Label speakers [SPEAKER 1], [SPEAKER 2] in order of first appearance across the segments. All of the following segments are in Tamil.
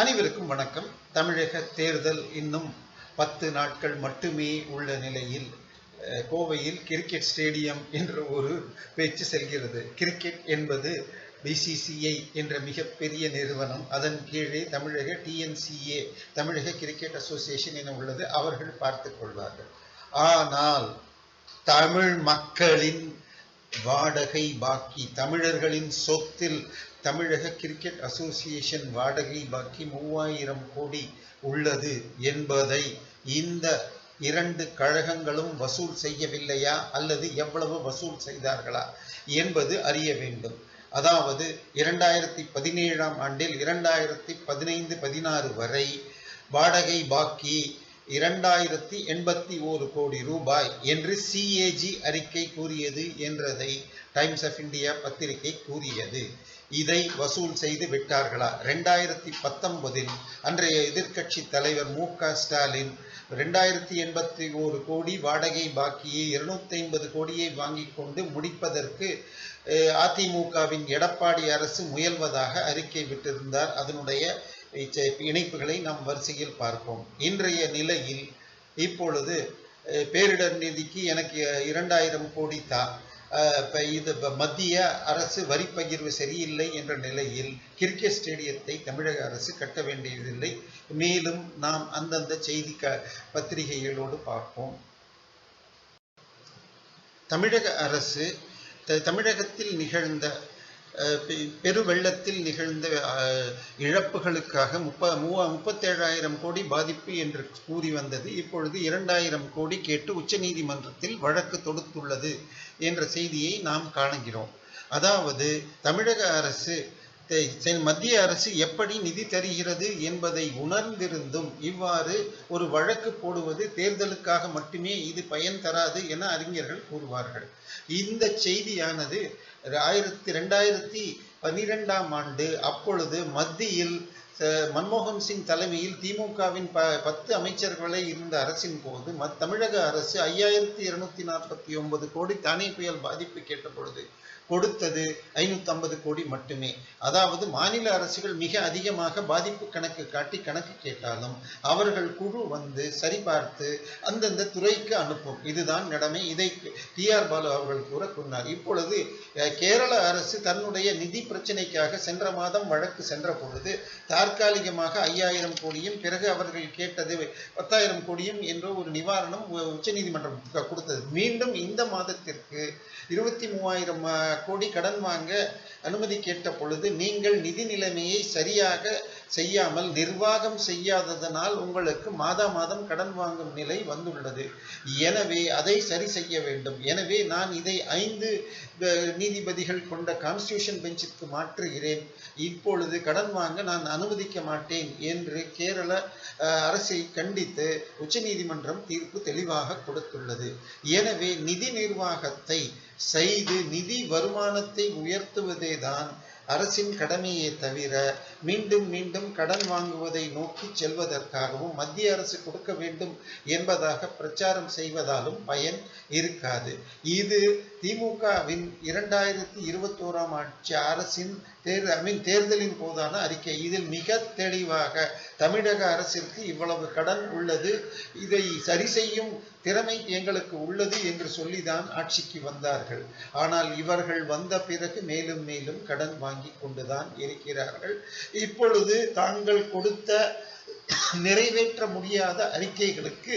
[SPEAKER 1] அனைவருக்கும் வணக்கம். தமிழக தேர்தல் இன்னும் பத்து நாட்கள் மட்டுமே உள்ள நிலையில் கோவையில் கிரிக்கெட் ஸ்டேடியம் என்ற ஒரு பேச்சு செல்கிறது. கிரிக்கெட் என்பது பிசிசிஐ என்ற மிகப்பெரிய நிறுவனம். அதன் கீழே தமிழக டிஎன்சிஏ தமிழக கிரிக்கெட் அசோசியேஷன் என உள்ளது. அவர்கள் பார்த்து கொள்வார்கள். ஆனால் தமிழ் மக்களின் வாடகை பாக்கி தமிழர்களின் சொத்தில் தமிழக கிரிக்கெட் அசோசியேஷன் வாடகை பாக்கி மூவாயிரம் கோடி உள்ளது என்பதை இந்த இரண்டு கழகங்களும் வசூல் செய்யவில்லையா? அல்லது எவ்வளவு வசூல் செய்தார்களா? என்பது அறிய வேண்டும். அதாவது இரண்டாயிரத்தி பதினேழாம் ஆண்டில் இரண்டாயிரத்தி பதினைந்து பதினாறு வரை வாடகை பாக்கி இரண்டாயிரத்தி எண்பத்தி ஓரு கோடி ரூபாய் என்று சிஏஜி அறிக்கை கூறியது என்றதை டைம்ஸ் ஆஃப் இந்தியா பத்திரிகை கூறியது. இதை வசூல் செய்து விட்டார்களா? ரெண்டாயிரத்தி பத்தொன்பதில் அன்றைய எதிர்க்கட்சி தலைவர் மு க ஸ்டாலின் ரெண்டாயிரத்தி எண்பத்தி ஓரு கோடி வாடகை பாக்கியை இருநூத்தி ஐம்பது கோடியை வாங்கி கொண்டு முடிப்பதற்கு அதிமுகவின் எடப்பாடி அரசு முயல்வதாக அறிக்கை விட்டிருந்தார். அதனுடைய இணைப்புகளை நாம் வரிசையில் பார்ப்போம். இன்றைய நிலையில் இப்பொழுது பேரிடர் நிதிக்கு எனக்கு இரண்டாயிரம் கோடி தான் இது மத்திய அரசு வரி பகிர்வு சரியில்லை என்ற நிலையில் கிரிக்கெட் ஸ்டேடியத்தை தமிழக அரசு கட்ட வேண்டியதில்லை. மேலும் நாம் அந்தந்த செய்தி க பத்திரிகைகளோடு பார்ப்போம். தமிழக அரசு த- தமிழகத்தில் நிகழ்ந்த பெரு வெள்ளத்தில் நிகழ்ந்த இழப்புகளுக்காக முப்ப மூவா முப்பத்தேழாயிரம் கோடி பாதிப்பு என்று கூறி வந்தது. இப்பொழுது இரண்டாயிரம் கோடி கேட்டு உச்சநீதிமன்றத்தில் வழக்கு தொடுத்துள்ளது என்ற செய்தியை நாம் காணுகிறோம். அதாவது தமிழக அரசு மத்திய அரசு எப்படி நிதி தருகிறது என்பதை உணர்ந்திருந்தும் இவ்வாறு ஒரு வழக்கு போடுவது தேர்தலுக்காக மட்டுமே இது பயன் தராது என அறிஞர்கள் கூறுவார்கள். இந்த செய்தியானது ஆயிரத்தி ரெண்டாயிரத்தி பன்னிரெண்டாம் ஆண்டு அப்பொழுது மத்தியில் அஹ், மன்மோகன் சிங் தலைமையில் திமுகவின் ப பத்து அமைச்சர்களை இருந்த அரசின் போது மத் தமிழக அரசு ஐயாயிரத்தி இருநூத்தி நாற்பத்தி ஒன்பது கோடி தானே புயல் பாதிப்பு கேட்ட பொழுது கொடுத்தது ஐநூத்தி ஐம்பது கோடி மட்டுமே. அதாவது மாநில அரசுகள் மிக அதிகமாக பாதிப்பு கணக்கு காட்டி கணக்கு கேட்டாலும் அவர்கள் குழு வந்து சரிபார்த்து அந்தந்த துறைக்கு அனுப்பும். இதுதான் நடமை இதை டி ஆர் பாலு அவர்கள் கூற கூறினார் இப்பொழுது கேரள அரசு தன்னுடைய நிதி பிரச்சனைக்காக சென்ற மாதம் வழக்கு சென்ற பொழுது தற்காலிகமாக ஐயாயிரம் கோடியும் பிறகு அவர்கள் கேட்டது பத்தாயிரம் கோடியும் என்ற ஒரு நிவாரணம் உ- உச்சநீதிமன்றம் கொடுத்தது. மீண்டும் இந்த மாதத்திற்கு இருபத்தி மூவாயிரம் கோடி கடன் வாங்க அனுமதி கேட்ட பொழுது நீங்கள் நிதி நிலைமையை சரியாக செய்யாமல் நிர்வாகம் செய்யாததனால் உங்களுக்கு மாதா மாதம் கடன் வாங்கும் நிலை வந்துள்ளது. எனவே அதை சரி செய்ய வேண்டும். எனவே நான் இதை ஐந்து நீதிபதிகள் கொண்ட கான்ஸ்டியூஷன் பெஞ்சிற்கு மாற்றுகிறேன். இப்பொழுது கடன் வாங்க நான் அனுமதிக்க மாட்டேன் என்று கேரள அரசை கண்டித்து உச்சநீதிமன்றம் தீர்ப்பு தெளிவாக கொடுத்துள்ளது. எனவே நிதி நிர்வாகத்தை செய்து நிதி வருமானத்தை உயர்த்துவதே தான் அரசின் கடமையே தவிர மீண்டும் மீண்டும் கடன் வாங்குவதை நோக்கி செல்வதற்காகவும் மத்திய அரசு கொடுக்க வேண்டும் என்பதாக பிரச்சாரம் செய்வதாலும் பயன் இருக்காது. இது திமுகவின் இரண்டாயிரத்தி இருபத்தோராம் ஆட்சி அரசின் தேர் ஐ மீன் தேர்தலின் போதான அறிக்கை. இதில் மிக தெளிவாக தமிழக அரசிற்கு இவ்வளவு கடன் உள்ளது. இதை சரி செய்யும் திறமை எங்களுக்கு உள்ளது என்று சொல்லிதான் ஆட்சிக்கு வந்தார்கள். ஆனால் இவர்கள் வந்த பிறகு மேலும் மேலும் கடன் வாங்கி கொண்டுதான் இருக்கிறார்கள். இப்பொழுது தாங்கள் கொடுத்த நிறைவேற்ற முடியாத அறிக்கைகளுக்கு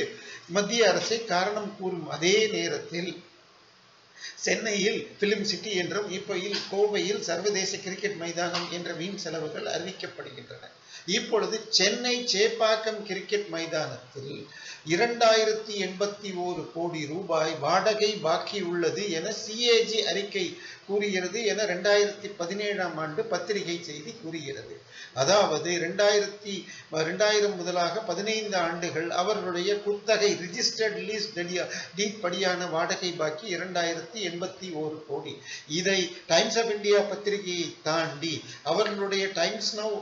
[SPEAKER 1] மத்திய அரசை காரணம் கூறும் அதே நேரத்தில் சென்னையில் பிலிம் சிட்டி என்றும் இப்போயில் கோவையில் சர்வதேச கிரிக்கெட் மைதானம் என்ற வீண் செலவுகள் அறிவிக்கப்படுகின்றன. இப்பொழுது சென்னை சேப்பாக்கம் கிரிக்கெட் மைதானத்தில் இரண்டாயிரத்தி எண்பத்தி ஓரு கோடி ரூபாய் வாடகை பாக்கி உள்ளது என சிஏஜி அறிக்கை கூறுகிறது என ரெண்டாயிரத்தி பதினேழாம் ஆண்டு பத்திரிகை செய்தி கூறுகிறது. அதாவது ரெண்டாயிரத்தி ரெண்டாயிரம் முதலாக பதினைந்து ஆண்டுகள் அவர்களுடைய குத்தகை ரிஜிஸ்டர்ட் லீஸ் டீட் படியான வாடகை பாக்கி இரண்டாயிரத்தி எண்பத்தி ஓரு கோடி. இதை டைம்ஸ் ஆஃப் இந்தியா பத்திரிகையை தாண்டி அவர்களுடைய டைம்ஸ் நவ்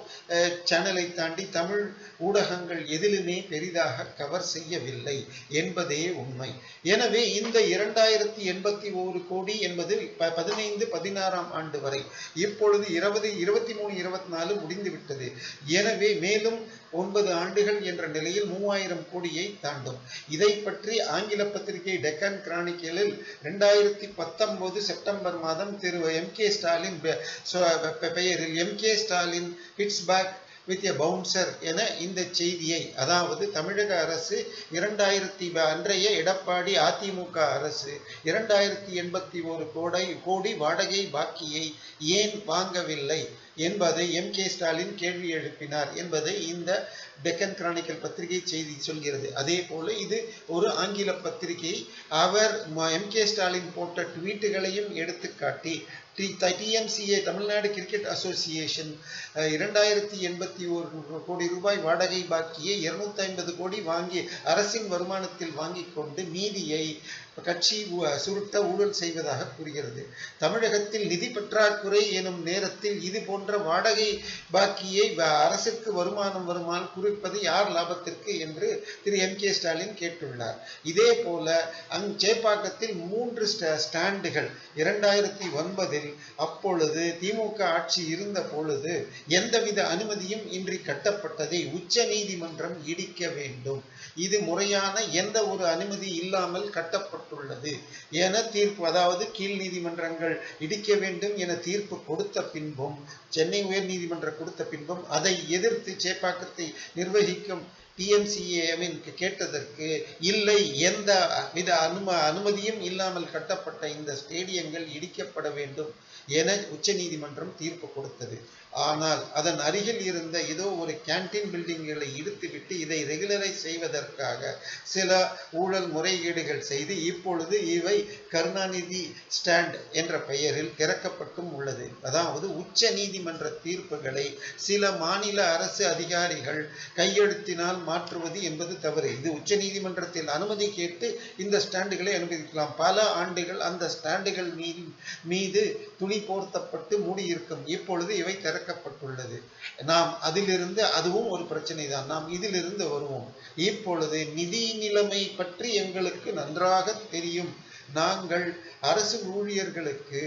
[SPEAKER 1] சேனலை தாண்டி தமிழ் ஊடகங்கள் எதிலுமே பெரிதாக கவர் செய்யவில்லை என்பதே உண்மை. எனவே இந்த இரண்டாயிரத்தி எண்பத்தி ஓரு கோடி என்பது பதினைந்து பதினாறாம் ஆண்டு வரை இப்பொழுது இருபது இருபத்தி மூணு இருபத்தி நாலு முடிந்துவிட்டது. எனவே மேலும் ஒன்பது ஆண்டுகள் என்ற நிலையில் மூவாயிரம் கோடியை தாண்டும். இதை பற்றி ஆங்கில பத்திரிகை டெக்கன் கிரானிக்கலில் ரெண்டாயிரத்தி பத்தொன்பது செப்டம்பர் மாதம் திரு எம் கே ஸ்டாலின் பெயரில் M K Stalin hits back with a bouncer என இந்த செய்தியை அதாவது தமிழக அரசு இரண்டாயிரத்தி அன்றைய எடப்பாடி அதிமுக அரசு இரண்டாயிரத்தி எண்பத்தி ஒரு கோடை கோடி வாடகை பாக்கியை ஏன் வாங்கவில்லை என்பதை எம் கே ஸ்டாலின் கேள்வி எழுப்பினார் என்பதை இந்த டெக்கன் கிரானிக்கல் பத்திரிகை செய்தி சொல்கிறது. அதே போல இது ஒரு ஆங்கில பத்திரிகை. அவர் எம் கே ஸ்டாலின் போட்ட ட்வீட்டுகளையும் எடுத்துக்காட்டி டிஎம்சிஏ தமிழ்நாடு கிரிக்கெட் அசோசியேஷன் இரண்டாயிரத்தி எண்பத்தி ஒரு கோடி ரூபாய் வாடகை பாக்கியை இருநூத்தி ஐம்பது கோடி வாங்கி அரசின் வருமானத்தில் வாங்கி கொண்டு மீதியை கட்சி சுருட்ட ஊழல் செய்வதாக கூறுகிறது. தமிழகத்தில் நிதி பற்றாக்குறை எனும் நேரத்தில் இது போன்ற வாடகை பாக்கியை அரசுக்கு வருமானம் வருமானம் குறிப்பது யார் லாபத்திற்கு என்று திரு எம் கே ஸ்டாலின் கேட்டுள்ளார். இதே போல அங் சேப்பாக்கத்தில் மூன்று ஸ்டாண்டுகள் இரண்டாயிரத்தி ஒன்பதில் அப்பொழுது திமுக ஆட்சி இருந்த பொழுது எந்தவித அனுமதியும் இன்றி கட்டப்பட்டதை உச்ச நீதிமன்றம் இடிக்க வேண்டும். இது முறையான எந்த ஒரு அனுமதி இல்லாமல் கட்டப்பட்டுள்ளது என தீர்ப்பு அதாவது கீழ் நீதிமன்றங்கள் இடிக்க வேண்டும் என தீர்ப்பு கொடுத்த பின்பும் சென்னை உயர்நீதிமன்ற கொடுத்த பின்பும் அதை எதிர்த்து சேப்பாக்கத்தை நிர்வகிக்கும் டிஎம்சிஏமின் கேட்டதற்கு இல்லை எந்த வித அனும அனுமதியும் இல்லாமல் கட்டப்பட்ட இந்த ஸ்டேடியங்கள் இடிக்கப்பட வேண்டும் என உச்சநீதிமன்றம் தீர்ப்பு கொடுத்தது. ஆனால் அதன் அருகில் இருந்த ஏதோ ஒரு கேண்டீன் பில்டிங்களை இடித்துவிட்டு இதை ரெகுலரைஸ் செய்வதற்காக சில ஊழல் முறைகேடுகள் செய்து இப்பொழுது இவை கருணாநிதி ஸ்டாண்ட் என்ற பெயரில் திறக்கப்பட்டும் உள்ளது. அதாவது உச்ச நீதிமன்ற தீர்ப்புகளை சில மாநில அரசு அதிகாரிகள் கையெழுத்தினால் மாற்றுவது என்பது தவறு. இது உச்ச நீதிமன்றத்தில் அனுமதி கேட்டு இந்த ஸ்டாண்டுகளை அனுமதிக்கலாம். பல ஆண்டுகள் அந்த ஸ்டாண்டுகள் மீது மீது துணி போர்த்தப்பட்டு மூடியிருக்கும். இப்பொழுது இவை விளக்கப்பட்டுள்ளது நாம் அதிலிருந்து அதுவும் ஒரு பிரச்சனை தான் நாம் இதிலிருந்து வருவோம். இப்பொழுது நிதி நிலைமை பற்றி எங்களுக்கு நன்றாக தெரியும். நாங்கள் அரசு ஊழியர்களுக்கு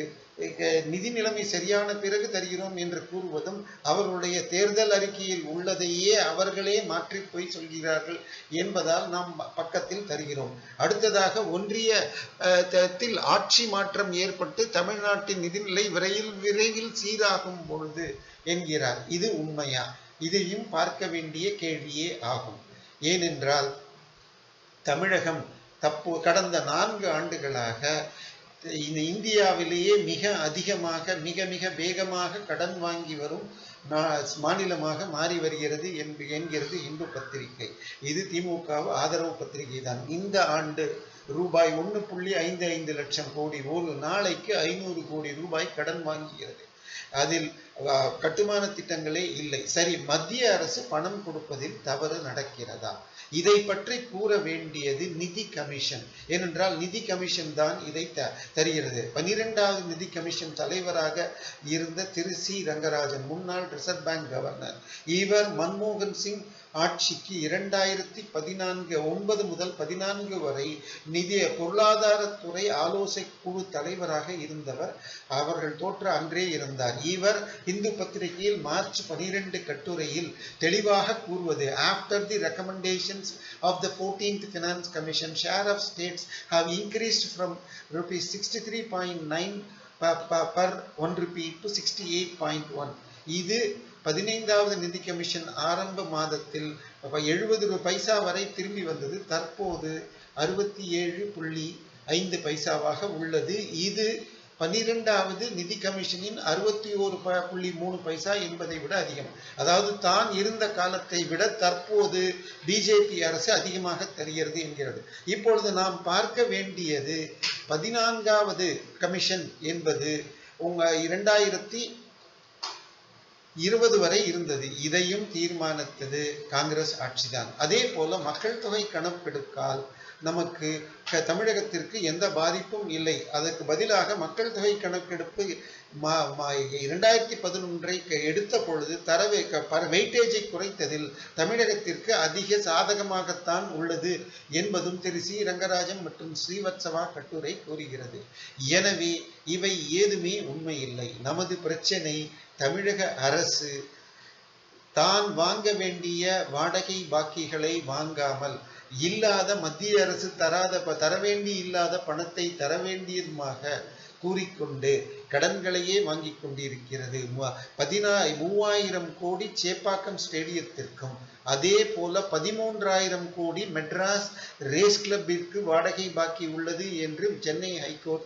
[SPEAKER 1] நிதி நிலைமை சரியான பிறகு தருகிறோம் என்று கூறுவதும் அவர்களுடைய தேர்தல் அறிக்கையில் உள்ளதையே அவர்களே மாற்றி போய் சொல்கிறார்கள் என்பதால் நாம் பக்கத்தில் தருகிறோம். அடுத்ததாக ஒன்றியத்தில் ஆட்சி மாற்றம் ஏற்பட்டு தமிழ்நாட்டின் நிதிநிலை விரைவில் விரைவில் சீராகும் பொழுது என்கிறார். இது உண்மையா? இதையும் பார்க்க வேண்டிய கேள்வியே ஆகும். ஏனென்றால் தமிழகம் தப்பு கடந்த நான்கு ஆண்டுகளாக இந்த இந்தியாவிலேயே மிக அதிகமாக மிக மிக வேகமாக கடன் வாங்கி வரும் நா- மாநிலமாக மாறி வருகிறது என்கிறது இந்து பத்திரிகை. இது திமுக ஆதரவு பத்திரிகை தான். இந்த ஆண்டு ரூபாய் ஒன்று புள்ளி ஐந்து ஐந்து லட்சம் கோடி ஒரு நாளைக்கு ஐநூறு கோடி ரூபாய் கடன் வாங்குகிறது. அதில் கட்டுமான திட்டங்களே இல்லை. சரி மத்திய அரசு பணம் கொடுப்பதில் தவறு நடக்கிறதா? இதை பற்றி கூற வேண்டியது நிதி கமிஷன். ஏனென்றால் நிதி கமிஷன் தான் இதை த- தருகிறது. பனிரெண்டாவது நிதி கமிஷன் தலைவராக இருந்த திரு சி. ரங்கராஜன் முன்னாள் ரிசர்வ் பேங்க் கவர்னர். இவர் மன்மோகன் சிங் ஆட்சிக்கு இரண்டாயிரத்தி பதினான்கு ஒன்பது முதல் பதினான்கு வரை நிதி பொருளாதாரத்துறை ஆலோசனை குழு தலைவராக இருந்தவர். அவர்கள் தோற்ற அன்றே இருந்தார் இவர் இந்து பத்திரிகையில் மார்ச் பனிரெண்டு கட்டுரையில் தெளிவாக கூறுவது after the recommendations of the fourteenth finance commission share of states have increased from rupees sixty three point nine per one rupee to sixty eight point one இது பதினைந்தாவது நிதி கமிஷன் ஆரம்ப மாதத்தில் எழுபது பைசா வரை திரும்பி வந்தது. தற்போது அறுபத்தி ஏழு புள்ளி ஐந்து பைசாவாக உள்ளது. இது பன்னிரெண்டாவது நிதி கமிஷனின் அறுபத்தி ஓரு புள்ளி மூணு பைசா என்பதை விட அதிகம். அதாவது தான் இருந்த காலத்தை விட தற்போது பிஜேபி அரசு அதிகமாக தருகிறது என்கிறது. இப்பொழுது நாம் பார்க்க வேண்டியது பதினான்காவது கமிஷன் என்பது உங்க இரண்டாயிரத்தி இருபது வரை இருந்தது. இதையும் தீர்மானித்தது காங்கிரஸ் ஆட்சிதான். அதே போல மக்கள் தொகை கணக்கெடுக்கால் நமக்கு தமிழகத்திற்கு எந்த பாதிப்பும் இல்லை. அதற்கு பதிலாக மக்கள் தொகை கணக்கெடுப்பு இரண்டாயிரத்தி பதினொன்றை எடுத்த பொழுது தரவை க- வெயிட்டேஜை குறைத்ததில் தமிழகத்திற்கு அதிக சாதகமாகத்தான் உள்ளது என்பதும் திரு. சி. ரங்கராஜன் மற்றும் ஸ்ரீவத்சவா கட்டுரை கூறுகிறது. எனவே இவை ஏதுமே உண்மையில்லை. நமது பிரச்சனை தமிழக அரசு தான் வாங்க வேண்டிய வாடகை பாக்கிகளை வாங்காமல் இல்லாத மத்திய அரசு தராத ப- தர வேண்டி இல்லாத பணத்தை தர வேண்டியதுமாக கூறிக்கொண்டு கடன்களையே வாங்கிக் கொண்டிருக்கிறது. பதினா மூவாயிரம் கோடி சேப்பாக்கம் ஸ்டேடியத்திற்கும் அதே போல பதிமூன்றாயிரம் கோடி மெட்ராஸ் ரேஸ் கிளப்பிற்கு வாடகை பாக்கி உள்ளது என்று சென்னை ஹைகோர்ட்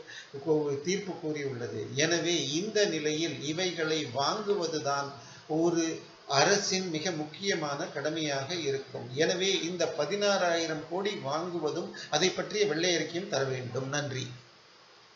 [SPEAKER 1] கோ- தீர்ப்பு கூறியுள்ளது. எனவே இந்த நிலையில் இவைகளை வாங்குவதுதான் ஒரு அரசின் மிக முக்கியமான கடமையாக இருக்கும். எனவே இந்த பதினாறாயிரம் கோடி வாங்குவதும் அதை பற்றிய வெள்ளை அறிக்கையும் தர வேண்டும். நன்றி.